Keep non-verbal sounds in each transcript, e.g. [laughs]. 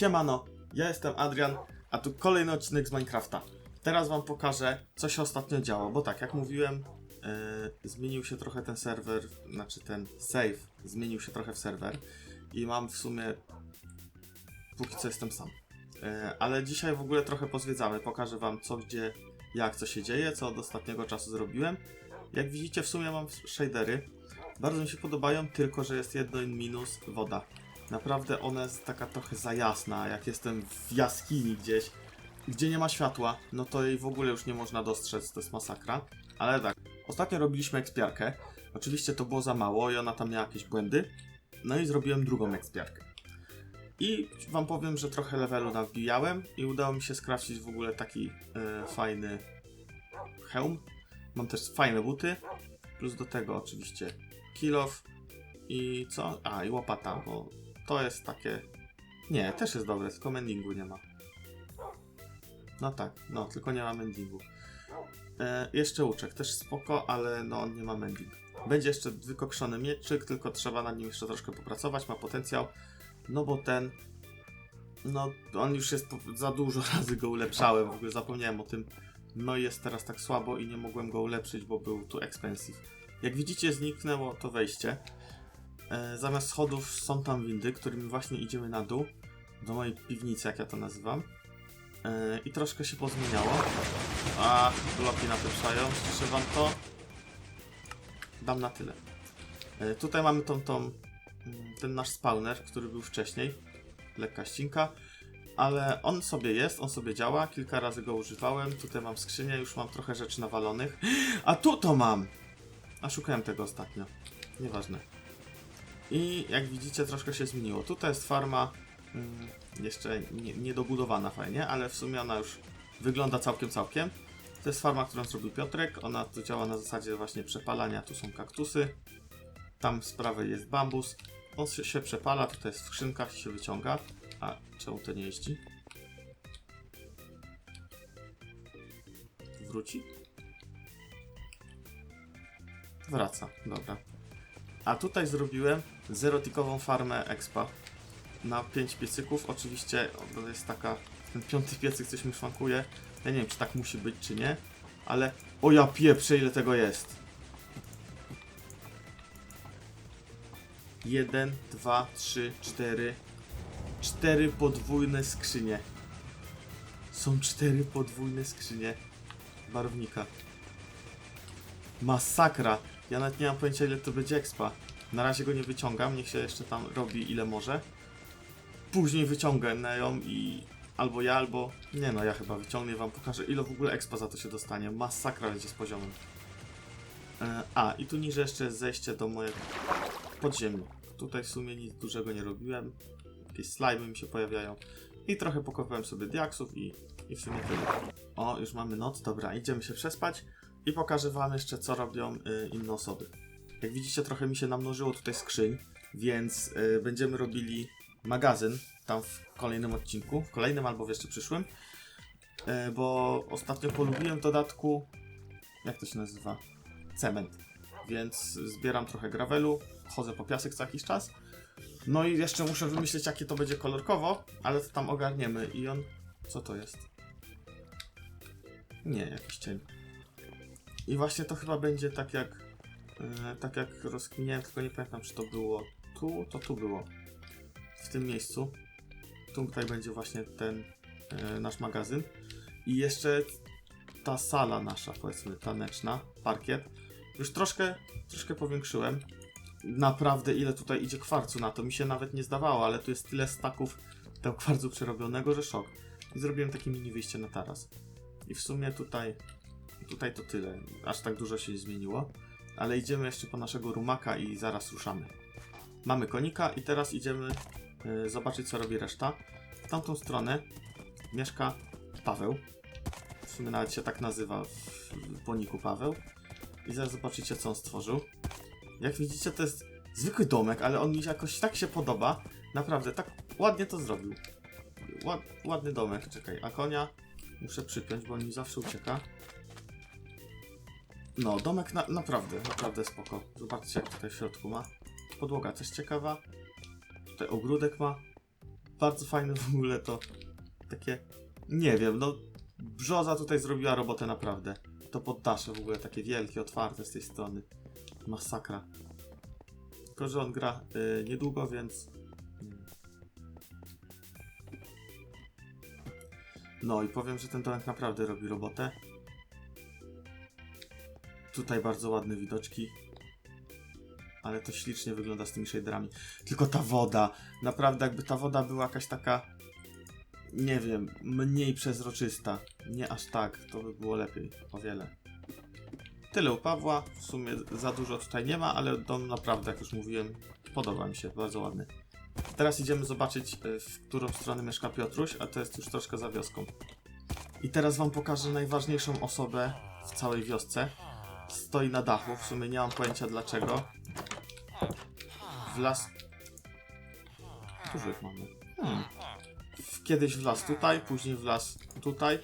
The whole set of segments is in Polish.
Siemano, ja jestem Adrian, a tu kolejny odcinek z Minecrafta. Teraz wam pokażę, co się ostatnio działo, bo tak, jak mówiłem, yy, zmienił się trochę ten serwer, znaczy ten save zmienił się trochę w serwer i mam w sumie, póki co jestem sam. Yy, ale dzisiaj w ogóle trochę pozwiedzamy, pokażę wam co, gdzie, jak, co się dzieje, co od ostatniego czasu zrobiłem. Jak widzicie, w sumie mam shadery, bardzo mi się podobają, tylko że jest jeden minus, woda. Naprawdę ona jest taka trochę za jasna, jak jestem w jaskini gdzieś, gdzie nie ma światła, no to jej w ogóle już nie można dostrzec, to jest masakra. Ale tak, ostatnio robiliśmy ekspiarkę, oczywiście to było za mało i ona tam miała jakieś błędy, no i zrobiłem drugą ekspiarkę. I wam powiem, że trochę levelu nawbijałem i udało mi się skrafcić w ogóle taki e, fajny hełm. Mam też fajne buty, plus do tego oczywiście kill off i co? A, i łopata, bo to jest takie... Nie, też jest dobre, tylko mendingu nie ma. No tak, no, tylko nie ma mendingu. E, jeszcze łuczek, też spoko, ale no on nie ma mending. Będzie jeszcze wykokszony mieczyk, tylko trzeba nad nim jeszcze troszkę popracować, ma potencjał. No bo ten... No, on już jest za dużo [laughs] razy go ulepszałem, w ogóle zapomniałem o tym. No jest teraz tak słabo i nie mogłem go ulepszyć, bo był tu expensive. Jak widzicie, zniknęło to wejście. E, zamiast schodów są tam windy, którymi właśnie idziemy na dół. Do mojej piwnicy, jak ja to nazywam. E, I troszkę się pozmieniało. A, bloki napieprzają, ściszę wam to. Dam na tyle. E, tutaj mamy tą, tą, ten nasz spawner, który był wcześniej. Lekka ścinka. Ale on sobie jest, on sobie działa. Kilka razy go używałem. Tutaj mam skrzynię, już mam trochę rzeczy nawalonych. A tu to mam! A szukałem tego ostatnio. Nieważne. I jak widzicie, troszkę się zmieniło. Tutaj jest farma mm, jeszcze nie, niedobudowana fajnie, ale w sumie ona już wygląda całkiem całkiem. To jest farma, którą zrobił Piotrek. Ona tu działa na zasadzie właśnie przepalania. Tu są kaktusy. Tam z prawej jest bambus. On się, przepala, tutaj jest w skrzynkach się wyciąga. A czemu to nie jeździ? Wróci? Wraca, dobra. A tutaj zrobiłem zerotikową farmę expa na 5 piecyków. Oczywiście to jest taka, ten piąty piecyk coś mi szwankuje. Ja nie wiem, czy tak musi być, czy nie, ale o ja pieprzę, ile tego jest. Jeden, dwa, trzy, cztery. Cztery podwójne skrzynie. Są cztery podwójne skrzynie barwnika. Masakra. Ja nawet nie mam pojęcia ile to będzie expa. Na razie go nie wyciągam, niech się jeszcze tam robi ile może. Później wyciągnę ją i albo ja, albo... Nie no, ja chyba wyciągnę i wam pokażę ile w ogóle expa za to się dostanie. Masakra będzie z poziomem. A, i tu niżej jeszcze zejście do mojego podziemi. Tutaj w sumie nic dużego nie robiłem. Jakieś slimy mi się pojawiają. I trochę pokopałem sobie diaksów i, i w sumie tyle. O, już mamy noc, dobra, idziemy się przespać i pokażę wam jeszcze co robią y, inne osoby. Jak widzicie trochę mi się namnożyło tutaj skrzyń, więc y, będziemy robili magazyn tam w kolejnym odcinku, w kolejnym albo w jeszcze przyszłym, y, bo ostatnio polubiłem w dodatku, jak to się nazywa? Cement. Więc zbieram trochę gravelu, chodzę po piasek co jakiś czas. No i jeszcze muszę wymyślić jakie to będzie kolorkowo, ale to tam ogarniemy i on... Co to jest? Nie, jakiś cień. I właśnie to chyba będzie tak jak tak jak rozkminiałem, tylko nie pamiętam czy to było tu, to tu było. W tym miejscu. Tutaj będzie właśnie ten e, nasz magazyn. I jeszcze ta sala nasza, powiedzmy, taneczna, parkiet. Już troszkę, troszkę powiększyłem. Naprawdę ile tutaj idzie kwarcu na to, mi się nawet nie zdawało, ale tu jest tyle staków tego kwarcu przerobionego, że szok. I zrobiłem takie mini wyjście na taras. I w sumie tutaj Tutaj to tyle. Aż tak dużo się zmieniło. Ale idziemy jeszcze po naszego rumaka i zaraz ruszamy. Mamy konika i teraz idziemy y, zobaczyć co robi reszta. W tamtą stronę mieszka Paweł. W sumie nawet się tak nazywa w poniku Paweł. I zaraz zobaczycie co on stworzył. Jak widzicie to jest zwykły domek, ale on mi jakoś tak się podoba. Naprawdę, tak ładnie to zrobił. Ład, ładny domek, czekaj. A konia muszę przypiąć, bo on mi zawsze ucieka. No, domek na, naprawdę, naprawdę spoko. Zobaczcie, jak tutaj w środku ma. Podłoga też ciekawa. Tutaj ogródek ma. bardzo fajne w ogóle to takie, nie wiem, no brzoza tutaj zrobiła robotę naprawdę. To poddasze w ogóle takie wielkie, otwarte z tej strony. Masakra. Tylko, że on gra y, niedługo, więc... No i powiem, że ten domek naprawdę robi robotę. Tutaj bardzo ładne widoczki. Ale to ślicznie wygląda z tymi shaderami. Tylko ta woda. Naprawdę jakby ta woda była jakaś taka... Nie wiem, mniej przezroczysta. Nie aż tak, to by było lepiej. O wiele. Tyle u Pawła. W sumie za dużo tutaj nie ma, ale dom naprawdę, jak już mówiłem, podoba mi się. Bardzo ładny. Teraz idziemy zobaczyć, y, w którą stronę mieszka Piotruś, a to jest już troszkę za wioską. I teraz wam pokażę najważniejszą osobę w całej wiosce. Stoi na dachu, w sumie nie mam pojęcia dlaczego. Wlazł... Dużych mamy. Hmm. W- Kiedyś wlazł tutaj, później wlazł tutaj,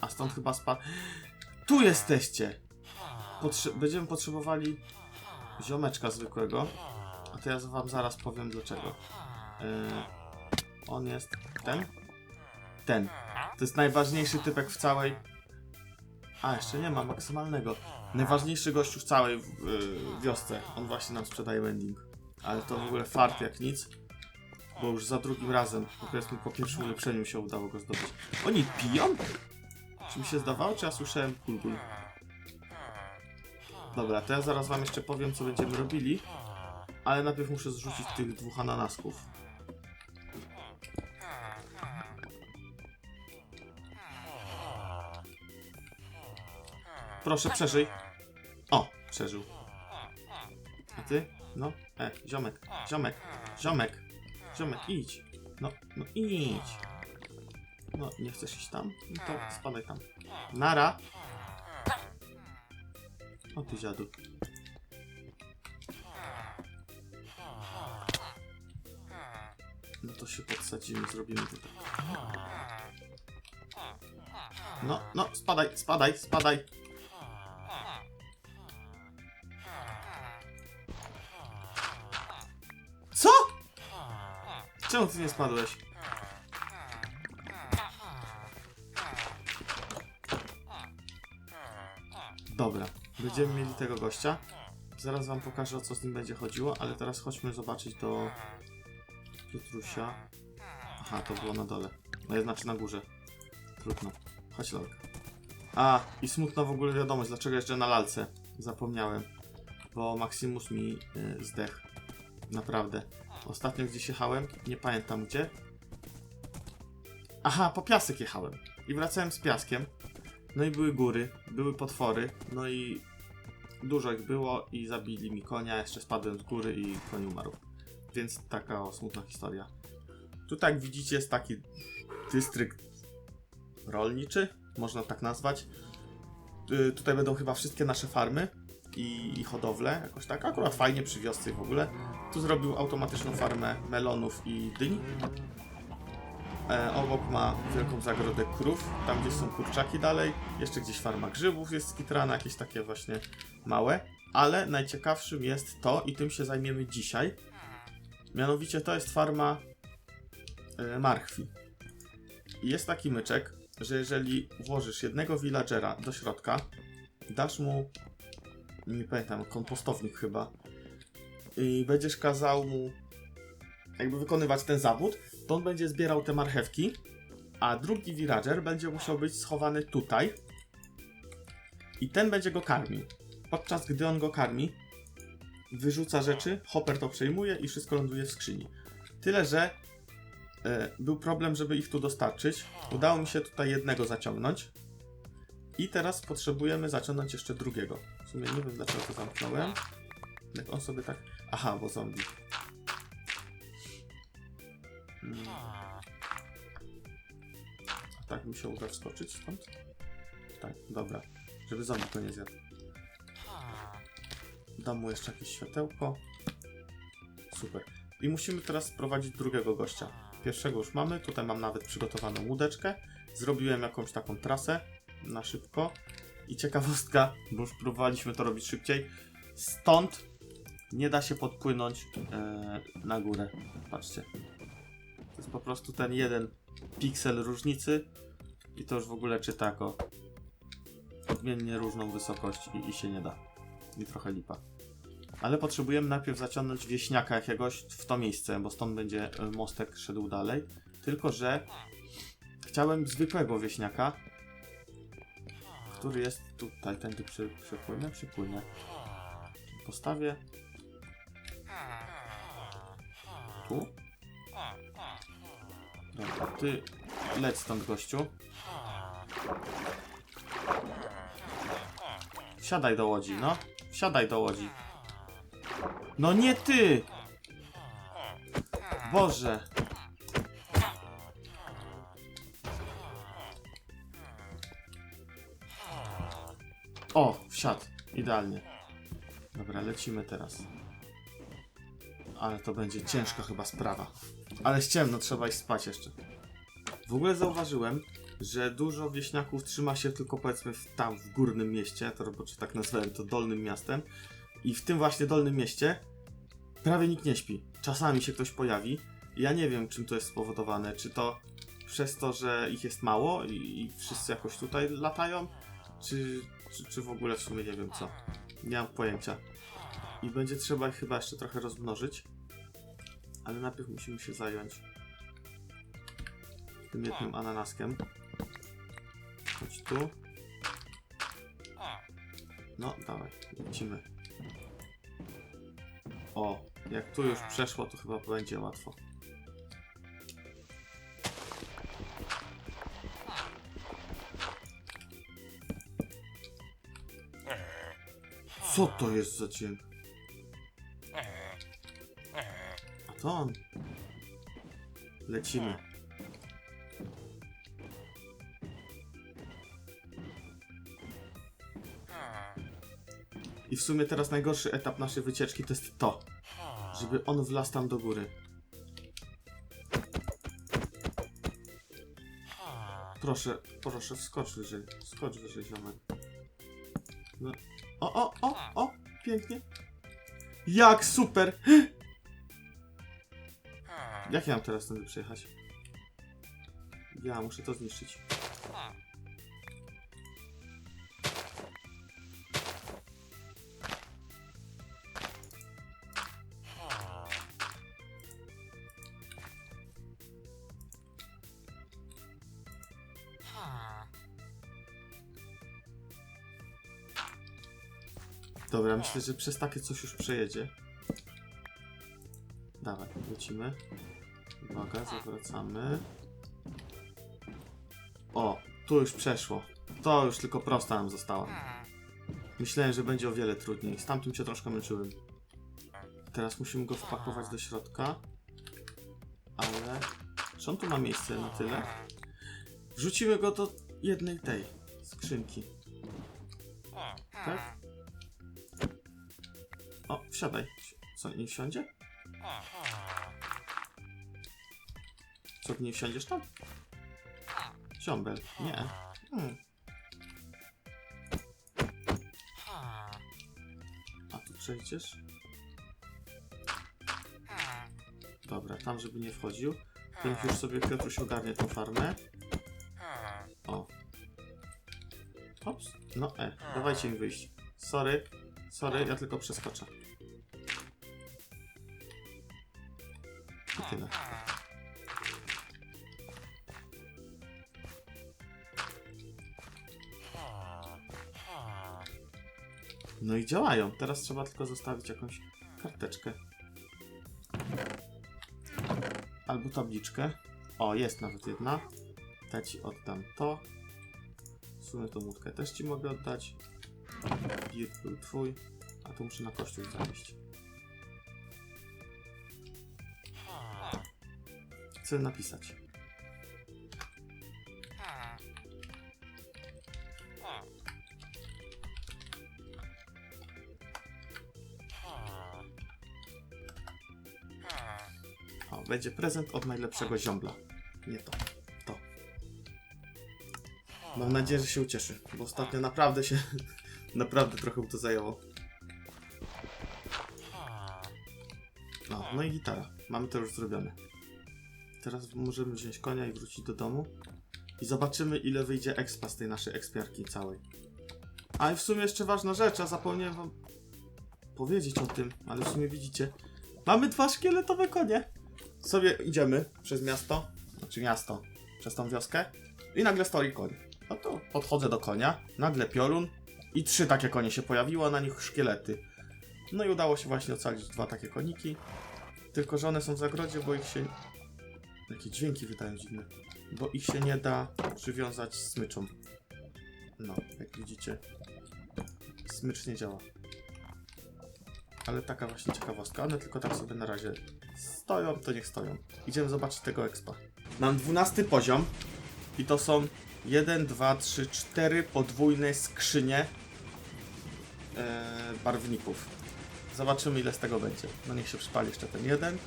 a stąd chyba spadł. Tu jesteście! Potrze będziemy potrzebowali ziomeczka zwykłego, a to ja wam zaraz powiem dlaczego. Yy, on jest ten? Ten. To jest najważniejszy typek w całej... A, jeszcze nie ma maksymalnego. Najważniejszy gościu w całej yy, wiosce. On właśnie nam sprzedaje wending. Ale to w ogóle fart jak nic. Bo już za drugim razem, powiedzmy po pierwszym ulepszeniu się udało go zdobyć. Oni piją? Czy mi się zdawało, czy ja słyszałem kulkul? Dobra, to ja zaraz wam jeszcze powiem, co będziemy robili. Ale najpierw muszę zrzucić tych dwóch ananasków. Proszę, przeżyj. O, przeżył. A ty? No, e, ziomek, ziomek, ziomek, ziomek, idź. No, no idź. No, nie chcesz iść tam? No to spadaj tam. Nara. O ty dziadu. No to się podsadzimy, zrobimy tutaj. No, no, spadaj, spadaj, spadaj. Czemu ty nie spadłeś? Dobra, będziemy mieli tego gościa. Zaraz wam pokażę o co z nim będzie chodziło, ale teraz chodźmy zobaczyć do Piotrusia. Aha, to było na dole. No, znaczy na górze. Trudno. Chodź lalka. A, i smutna w ogóle wiadomość, dlaczego jeszcze na lalce. Zapomniałem. Bo Maximus mi y, zdechł. Naprawdę. Ostatnio gdzieś jechałem, nie pamiętam gdzie. Aha, po piasek jechałem. I wracałem z piaskiem. No i były góry, były potwory, no i dużo ich było i zabili mi konia, jeszcze spadłem z góry i koń umarł. Więc taka o, smutna historia. Tutaj jak widzicie jest taki dystrykt rolniczy, można tak nazwać. Y, tutaj będą chyba wszystkie nasze farmy i, i hodowle, jakoś tak. Akurat fajnie przy wiosce w ogóle. Zrobił automatyczną farmę melonów i dyń. E, obok ma wielką zagrodę krów, tam gdzieś są kurczaki dalej. Jeszcze gdzieś farma grzybów jest skitrana, jakieś takie właśnie małe. Ale najciekawszym jest to, i tym się zajmiemy dzisiaj. Mianowicie to jest farma e, marchwi. I jest taki myczek, że jeżeli włożysz jednego villagera do środka, dasz mu, nie pamiętam, kompostownik chyba, i będziesz kazał mu jakby wykonywać ten zawód, to on będzie zbierał te marchewki, a drugi villager będzie musiał być schowany tutaj i ten będzie go karmił. Podczas gdy on go karmi, wyrzuca rzeczy, hopper to przejmuje i wszystko ląduje w skrzyni. Tyle, że e, był problem, żeby ich tu dostarczyć. Udało mi się tutaj jednego zaciągnąć. I teraz potrzebujemy zaciągnąć jeszcze drugiego. W sumie nie wiem dlaczego to zamknąłem. Jak on sobie tak... Aha, bo zombie. Mm. A tak mi się uda wskoczyć stąd? Tak, dobra. Żeby zombie to nie zjadł. Dam mu jeszcze jakieś światełko. Super. I musimy teraz sprowadzić drugiego gościa. Pierwszego już mamy, tutaj mam nawet przygotowaną łódeczkę. Zrobiłem jakąś taką trasę na szybko. I ciekawostka, bo już próbowaliśmy to robić szybciej. Stąd nie da się podpłynąć e, na górę. Patrzcie. To jest po prostu ten jeden piksel różnicy i to już w ogóle czyta jako odmiennie różną wysokość i, i się nie da. I trochę lipa. Ale potrzebujemy najpierw zaciągnąć wieśniaka jakiegoś w to miejsce, bo stąd będzie e, mostek szedł dalej. Tylko, że chciałem zwykłego wieśniaka, który jest tutaj, tędy przy, przypłynę, przypłynę. Postawię tu. Dobra, ty leć stąd gościu. Wsiadaj do łodzi, no. Wsiadaj do łodzi. No nie ty! Boże. O, wsiadł. Idealnie. Dobra, lecimy teraz. Ale to będzie ciężka chyba sprawa. Ale ściemno, trzeba iść spać jeszcze. W ogóle zauważyłem, że dużo wieśniaków trzyma się tylko powiedzmy w, tam, w górnym mieście, to roboczy tak nazwałem to dolnym miastem. I w tym właśnie dolnym mieście prawie nikt nie śpi. Czasami się ktoś pojawi. Ja nie wiem, czym to jest spowodowane. Czy to przez to, że ich jest mało i, i wszyscy jakoś tutaj latają, czy, czy, czy w ogóle w sumie nie wiem co. Nie mam pojęcia. I będzie trzeba chyba jeszcze trochę rozmnożyć. Ale najpierw musimy się zająć tym jednym ananaskiem. Chodź tu. No, dawaj, lecimy. O, jak tu już przeszło, to chyba będzie łatwo. Co to jest za dźwięk? A to on. Lecimy. I w sumie teraz najgorszy etap naszej wycieczki to jest to, żeby on wlazł tam do góry. Proszę, proszę, wskocz wyżej. Skocz wyżej, ziomek. No. O, o, o, o! Pięknie. Jak super! Jak ja mam teraz tędy przejechać? Ja muszę to zniszczyć. Dobra, myślę, że przez takie coś już przejedzie. Dawaj, lecimy. Uwaga, zawracamy. O, tu już przeszło. To już tylko prosta nam została. Myślałem, że będzie o wiele trudniej. Z tamtym się troszkę męczyłem. Teraz musimy go wpakować do środka. Ale... Czy on tu ma miejsce na tyle? Wrzucimy go do jednej tej skrzynki. Tak? O, wsiadaj. Co, nie wsiądzie? Co, nie wsiądziesz tam? Ciąbel. Nie. Hmm. A tu przejdziesz? Dobra, tam żeby nie wchodził. Niech już sobie Piotruś ogarnie tą farmę. O. Ops. No e, dawajcie mi wyjść. Sorry. Sorry, ja tylko przeskoczę. I tyle. No i działają. Teraz trzeba tylko zostawić jakąś karteczkę. Albo tabliczkę. O, jest nawet jedna. Ja ci oddam to. W sumie tą łódkę też ci mogę oddać. Bir był twój. A to muszę na kościół zanieść. Chcę napisać. Będzie prezent od najlepszego ziombla. Nie to. To. Mam nadzieję, że się ucieszy, bo ostatnio naprawdę się. [laughs] naprawdę trochę mu to zajęło. No, no i gitara. Mamy to już zrobione. teraz możemy wziąć konia i wrócić do domu. I zobaczymy, ile wyjdzie expa z tej naszej ekspiarki całej. A i w sumie jeszcze ważna rzecz, a zapomniałem wam powiedzieć o tym, ale w sumie widzicie. Mamy dwa szkieletowe konie. Sobie idziemy przez miasto, znaczy miasto, przez tą wioskę i nagle stoi koń. No to podchodzę do konia, nagle piorun i trzy takie konie się pojawiło, a na nich szkielety. No i udało się właśnie ocalić dwa takie koniki. Tylko, że one są w zagrodzie, bo ich się... Jakie dźwięki wydają dziwne. Bo ich się nie da przywiązać smyczą. No, jak widzicie, smycz nie działa. Ale taka właśnie ciekawostka. One tylko tak sobie na razie stoją, to niech stoją. Idziemy zobaczyć tego expa. Mam 12 poziom i to są 1, 2, 3, 4 podwójne skrzynie e, barwników. Zobaczymy ile z tego będzie. No niech się przypali jeszcze ten jeden.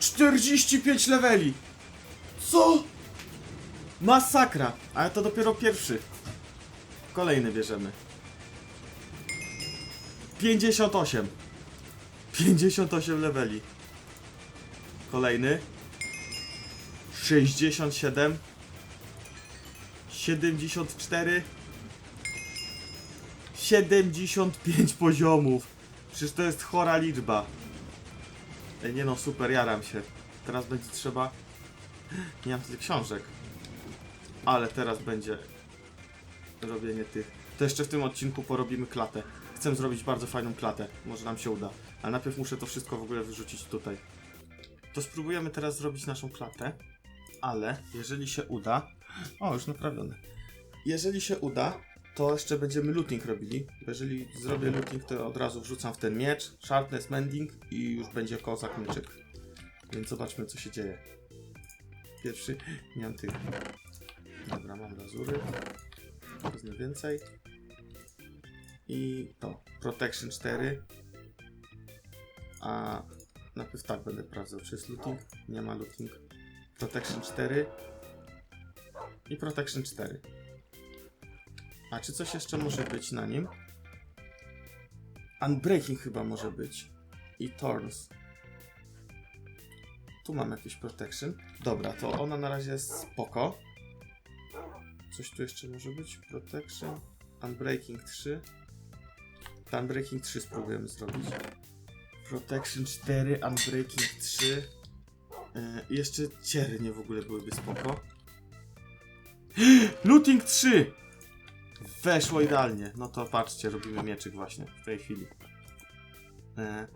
45 leveli! Co? Masakra! Ale to dopiero pierwszy. Kolejny bierzemy. 58. 58 leveli. Kolejny. 67. 74. 75 poziomów. Przecież to jest chora liczba. Ej, nie no, super, jaram się. Teraz będzie trzeba... Nie mam tyle książek. Ale teraz będzie robienie tych. To jeszcze w tym odcinku porobimy klatę. Chcę zrobić bardzo fajną klatę. Może nam się uda. Ale najpierw muszę to wszystko w ogóle wyrzucić tutaj. To spróbujemy teraz zrobić naszą klatę. Ale jeżeli się uda... O, już naprawione. Jeżeli się uda, to jeszcze będziemy looting robili. Jeżeli zrobię looting, to od razu wrzucam w ten miecz, sharpness, mending i już będzie kozak mieczyk. Więc zobaczmy, co się dzieje. Pierwszy, nie mam tych. Dobra, mam lazury. Wezmę więcej. I to, protection 4. A najpierw tak będę sprawdzał, czy jest looting. Nie ma looting. Protection 4. I protection 4. A czy coś jeszcze może być na nim? Unbreaking chyba może być. I Thorns. Tu mam jakiś protection. Dobra, to ona na razie jest spoko. Coś tu jeszcze może być? Protection. Unbreaking 3. Unbreaking 3 spróbujemy zrobić. Protection 4, Unbreaking 3. Yy, i jeszcze ciernie w ogóle byłyby spoko. [gasps] Looting 3! Weszło idealnie. No to patrzcie, robimy mieczyk właśnie w tej chwili. E,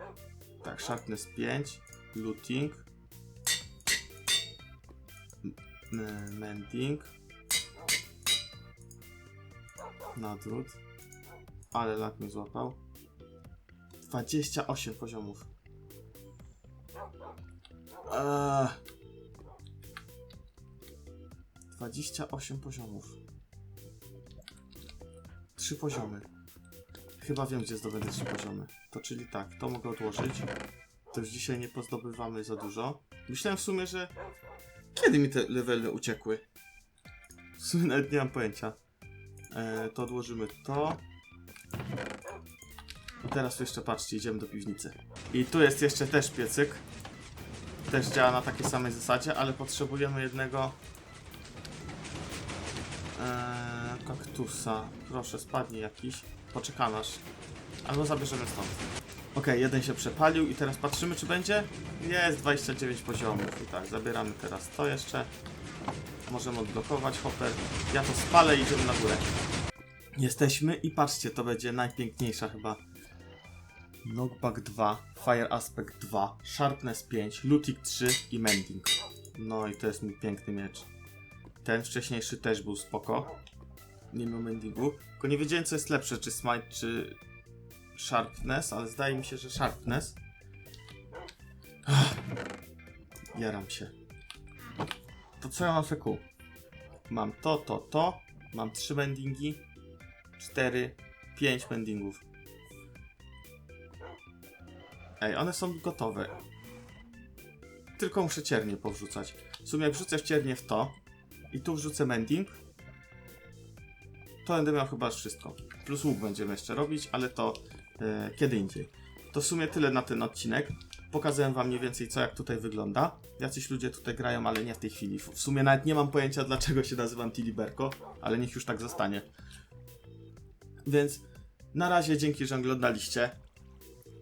tak, sharpness 5, looting, mending, nadród, ale lak mnie złapał. 28 poziomów. Eee. 28 poziomów. Trzy poziomy. Chyba wiem, gdzie zdobędę trzy poziomy. To czyli tak, to mogę odłożyć. To już dzisiaj nie pozdobywamy za dużo. Myślałem w sumie, że... Kiedy mi te levely uciekły? W sumie nawet nie mam pojęcia. E, to odłożymy to. I teraz tu jeszcze patrzcie, idziemy do piwnicy. I tu jest jeszcze też piecyk. Też działa na takiej samej zasadzie, ale potrzebujemy jednego Eee, kaktusa. Proszę, spadnie jakiś. Poczekam aż. Albo zabierzemy stąd. Okej, jeden się przepalił i teraz patrzymy, czy będzie. Jest 29 poziomów. I tak, zabieramy teraz to jeszcze. Możemy odblokować hopper. Ja to spalę i idziemy na górę. Jesteśmy i patrzcie, to będzie najpiękniejsza chyba. Knockback 2, Fire Aspect 2, Sharpness 5, Looting 3 i Mending. No i to jest mój piękny miecz. Ten wcześniejszy też był spoko. Nie miał mendingu. Tylko nie wiedziałem co jest lepsze, czy smite, czy sharpness, ale zdaje mi się, że sharpness. Jaram się. To co ja mam w EQ? Mam to, to, to. Mam trzy mendingi. Cztery, pięć mendingów. Ej, one są gotowe. Tylko muszę ciernie powrzucać. W sumie jak wrzucę ciernie w to, i tu wrzucę mending. To będę miał chyba wszystko. Plus łuk będziemy jeszcze robić, ale to e, kiedy indziej. To w sumie tyle na ten odcinek. Pokazałem wam mniej więcej co jak tutaj wygląda. Jacyś ludzie tutaj grają, ale nie w tej chwili. W sumie nawet nie mam pojęcia dlaczego się nazywam Tiliberko, ale niech już tak zostanie. Więc na razie dzięki, że oglądaliście.